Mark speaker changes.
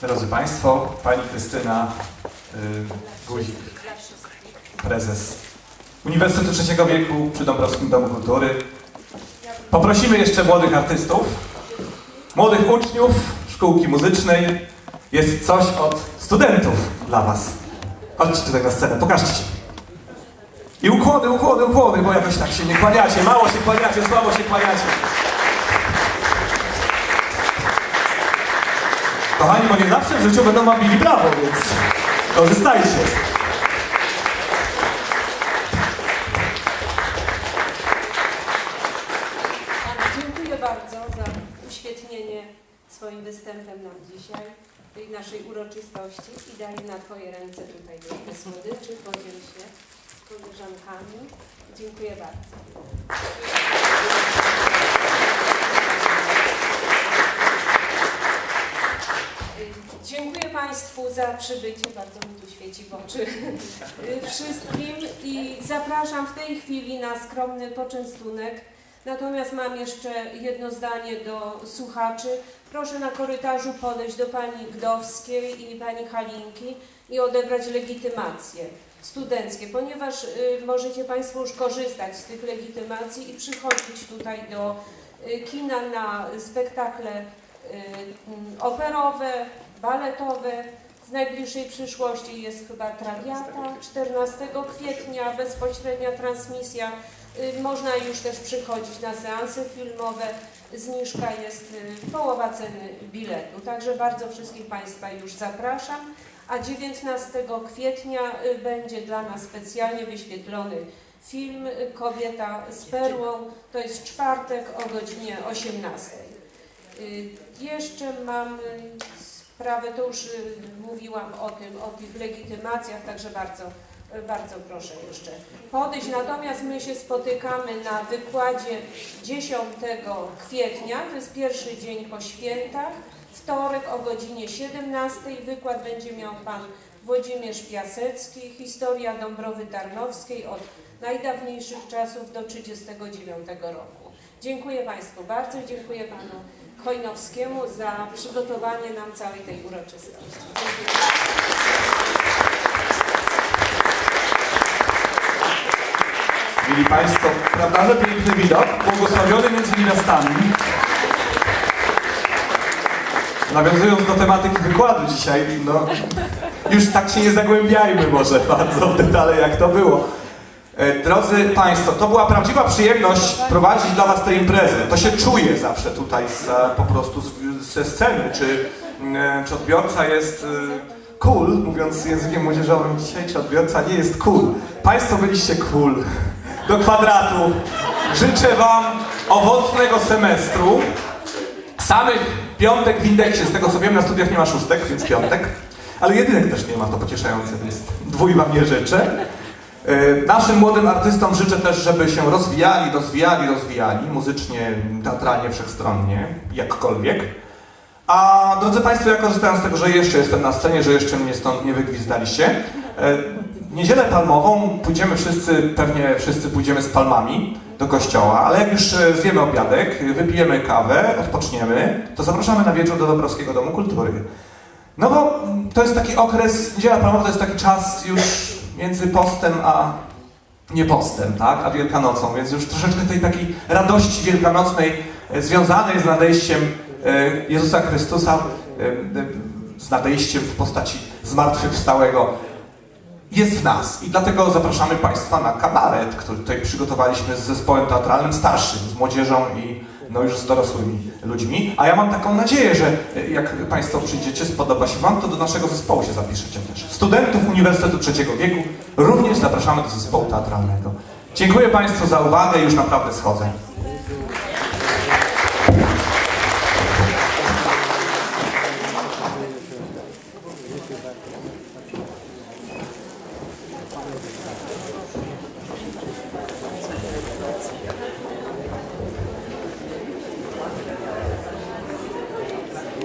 Speaker 1: Drodzy Państwo, Pani Krystyna y, Guzik, prezes Uniwersytetu Trzeciego Wieku przy Dąbrowskim Domu Kultury. Poprosimy jeszcze młodych artystów, młodych uczniów szkółki muzycznej. Jest coś od studentów dla Was. Chodźcie tutaj na scenę, pokażcie się. I ukłony, ukłony, ukłony, bo jakoś tak się nie kłaniacie, mało się kłaniacie, słabo się kłaniacie. Kochani, bo nie zawsze w życiu będą wam bili brawo, więc korzystajcie.
Speaker 2: Dziękuję bardzo za uświetnienie swoim występem nam dzisiaj, tej naszej uroczystości i daję na Twoje ręce tutaj trochę słodyczy, podziel się z koleżankami. Dziękuję bardzo. Y, Dziękuję Państwu za przybycie, bardzo mi tu świeci w oczy y, wszystkim i zapraszam w tej chwili na skromny poczęstunek. Natomiast mam jeszcze jedno zdanie do słuchaczy. Proszę na korytarzu podejść do pani Gdowskiej i pani Halinki i odebrać legitymacje studenckie, ponieważ y, możecie Państwo już korzystać z tych legitymacji i przychodzić tutaj do y, kina na spektakle mm, operowe, baletowe. W najbliższej przyszłości jest chyba Trawiata, 14 kwietnia bezpośrednia transmisja. Y, Można już też przychodzić na seanse filmowe. Zniżka jest y, połowa ceny biletu. Także bardzo wszystkich Państwa już zapraszam. A 19 kwietnia y, będzie dla nas specjalnie wyświetlony film Kobieta z perłą. To jest czwartek o godzinie 18. Y, Jeszcze mam sprawę, to już y, mówiłam o tym, o tych legitymacjach, także bardzo, bardzo proszę jeszcze podejść. Natomiast my się spotykamy na wykładzie 10 kwietnia, to jest pierwszy dzień po świętach, wtorek o godzinie 17. Wykład będzie miał Pan Włodzimierz Piasecki, historia Dąbrowy Tarnowskiej od najdawniejszych czasów do 1939 roku. Dziękuję Państwu bardzo dziękuję Panu Chojnowskiemu za przygotowanie nam całej tej uroczystości.
Speaker 1: Mieli Państwo, prawda, że piękny widok, błogosławiony między gwiazdami. Nawiązując do tematyki wykładu dzisiaj, no już tak się nie zagłębiajmy może bardzo w detale, jak to było. E, Drodzy Państwo, to była prawdziwa przyjemność prowadzić dla Was tę imprezę. To się czuje zawsze tutaj z, e, po prostu z, ze sceny, czy, mm, czy odbiorca jest e, cool, mówiąc językiem młodzieżowym dzisiaj, czy odbiorca nie jest cool. Państwo byliście cool. Do kwadratu. Życzę Wam owocnego semestru. Samych piątek w indeksie, z tego co wiem, na studiach nie ma szóstek, więc piątek. Ale jedynek też nie ma, to pocieszające, więc dwój Wam nie życzę. E, Naszym młodym artystom życzę też, żeby się rozwijali, rozwijali, rozwijali, muzycznie, teatralnie, wszechstronnie, jakkolwiek. A drodzy Państwo, ja korzystając z tego, że jeszcze jestem na scenie, że jeszcze mnie stąd nie wygwizdaliście, e, niedzielę palmową pójdziemy wszyscy, pewnie wszyscy pójdziemy z palmami do kościoła, ale jak już e, zjemy obiadek, wypijemy kawę, odpoczniemy, to zapraszamy na wieczór do Dąbrowskiego Domu Kultury. No bo to jest taki okres, niedziela palmowa to jest taki czas już między postem a nie postem, tak, a Wielkanocą, więc już troszeczkę tej takiej radości wielkanocnej e, związanej z nadejściem e, Jezusa Chrystusa, e, z nadejściem w postaci zmartwychwstałego jest w nas. I dlatego zapraszamy Państwa na kabaret, który tutaj przygotowaliśmy z zespołem teatralnym starszym, z młodzieżą i no już z dorosłymi ludźmi. A ja mam taką nadzieję, że e, jak Państwo przyjdziecie, spodoba się Wam, to do naszego zespołu się zapiszecie też. Studentów Uniwersytetu Trzeciego Wieku również zapraszamy do zespołu teatralnego. Dziękuję Państwu za uwagę już naprawdę schodzę.